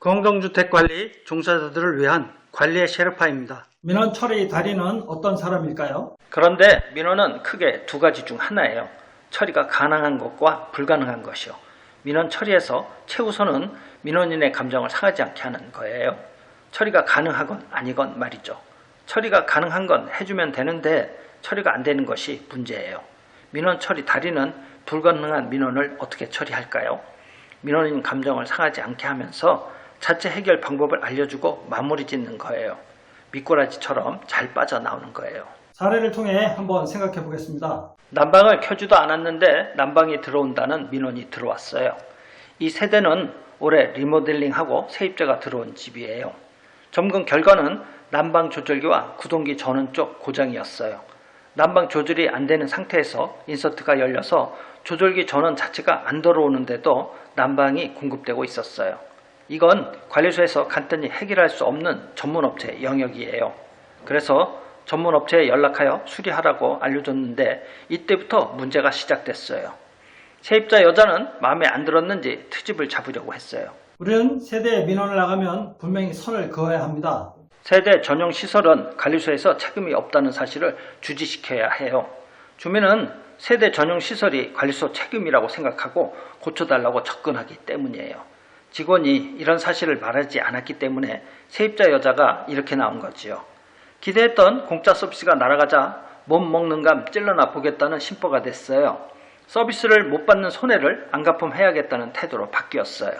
공동주택관리 종사자들을 위한 관리의 셰르파입니다. 민원 처리 달인은 어떤 사람일까요? 그런데 민원은 크게 두 가지 중 하나예요. 처리가 가능한 것과 불가능한 것이요. 민원 처리에서 최우선은 민원인의 감정을 상하지 않게 하는 거예요. 처리가 가능하건 아니건 말이죠. 처리가 가능한 건 해주면 되는데 처리가 안 되는 것이 문제예요. 민원 처리 달인은 불가능한 민원을 어떻게 처리할까요? 민원인 감정을 상하지 않게 하면서 자체 해결 방법을 알려주고 마무리 짓는 거예요. 미꾸라지처럼 잘 빠져나오는 거예요. 사례를 통해 한번 생각해 보겠습니다. 난방을 켜지도 않았는데 난방이 들어온다는 민원이 들어왔어요. 이 세대는 올해 리모델링하고 세입자가 들어온 집이에요. 점검 결과는 난방 조절기와 구동기 전원 쪽 고장이었어요. 난방 조절이 안 되는 상태에서 인서트가 열려서 조절기 전원 자체가 안 들어오는데도 난방이 공급되고 있었어요. 이건 관리소에서 간단히 해결할 수 없는 전문업체 영역이에요. 그래서 전문업체에 연락하여 수리하라고 알려줬는데 이때부터 문제가 시작됐어요. 세입자 여자는 마음에 안 들었는지 트집을 잡으려고 했어요. 우리는 세대에 민원을 나가면 분명히 선을 그어야 합니다. 세대 전용 시설은 관리소에서 책임이 없다는 사실을 주지시켜야 해요. 주민은 세대 전용 시설이 관리소 책임이라고 생각하고 고쳐달라고 접근하기 때문이에요. 직원이 이런 사실을 말하지 않았기 때문에 세입자 여자가 이렇게 나온 거지요. 기대했던 공짜 서비스가 날아가자 못 먹는 감 찔러나 보겠다는 심보가 됐어요. 서비스를 못 받는 손해를 안갚음해야겠다는 태도로 바뀌었어요.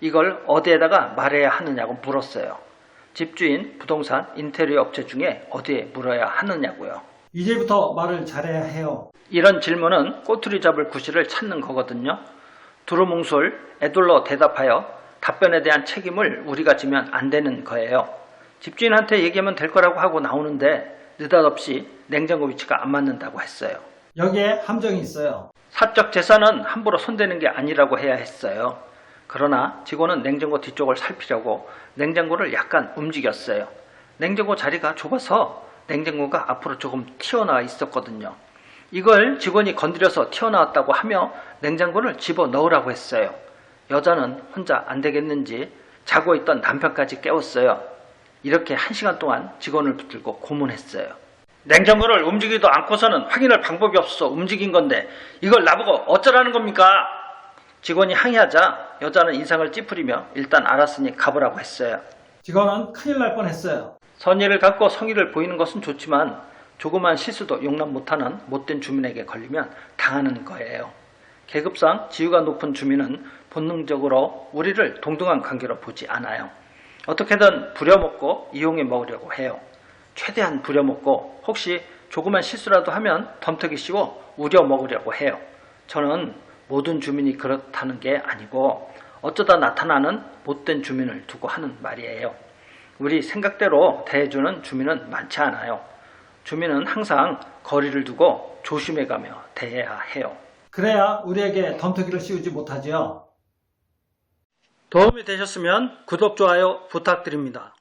이걸 어디에다가 말해야 하느냐고 물었어요. 집주인, 부동산, 인테리어 업체 중에 어디에 물어야 하느냐고요. 이제부터 말을 잘해야 해요. 이런 질문은 꼬투리 잡을 구실을 찾는 거거든요. 두루뭉술, 애둘러 대답하여 답변에 대한 책임을 우리가 지면 안 되는 거예요. 집주인한테 얘기하면 될 거라고 하고 나오는데 느닷없이 냉장고 위치가 안 맞는다고 했어요. 여기에 함정이 있어요. 사적 재산은 함부로 손대는 게 아니라고 해야 했어요. 그러나 직원은 냉장고 뒤쪽을 살피려고 냉장고를 약간 움직였어요. 냉장고 자리가 좁아서 냉장고가 앞으로 조금 튀어나와 있었거든요. 이걸 직원이 건드려서 튀어나왔다고 하며 냉장고를 집어 넣으라고 했어요. 여자는 혼자 안 되겠는지 자고 있던 남편까지 깨웠어요. 이렇게 한 시간 동안 직원을 붙들고 고문했어요. 냉장고를 움직이도 않고서는 확인할 방법이 없어서 움직인 건데 이걸 나보고 어쩌라는 겁니까? 직원이 항의하자 여자는 인상을 찌푸리며 일단 알았으니 가보라고 했어요. 직원은 큰일 날 뻔했어요. 선의를 갖고 성의를 보이는 것은 좋지만 조그만 실수도 용납 못하는 못된 주민에게 걸리면 당하는 거예요. 계급상 지위가 높은 주민은 본능적으로 우리를 동등한 관계로 보지 않아요. 어떻게든 부려먹고 이용해 먹으려고 해요. 최대한 부려먹고 혹시 조그만 실수라도 하면 덤터기 씌워 우려 먹으려고 해요. 저는 모든 주민이 그렇다는 게 아니고 어쩌다 나타나는 못된 주민을 두고 하는 말이에요. 우리 생각대로 대해주는 주민은 많지 않아요. 주민은 항상 거리를 두고 조심해가며 대해야 해요. 그래야 우리에게 덤터기를 씌우지 못하지요. 도움이 되셨으면 구독, 좋아요 부탁드립니다.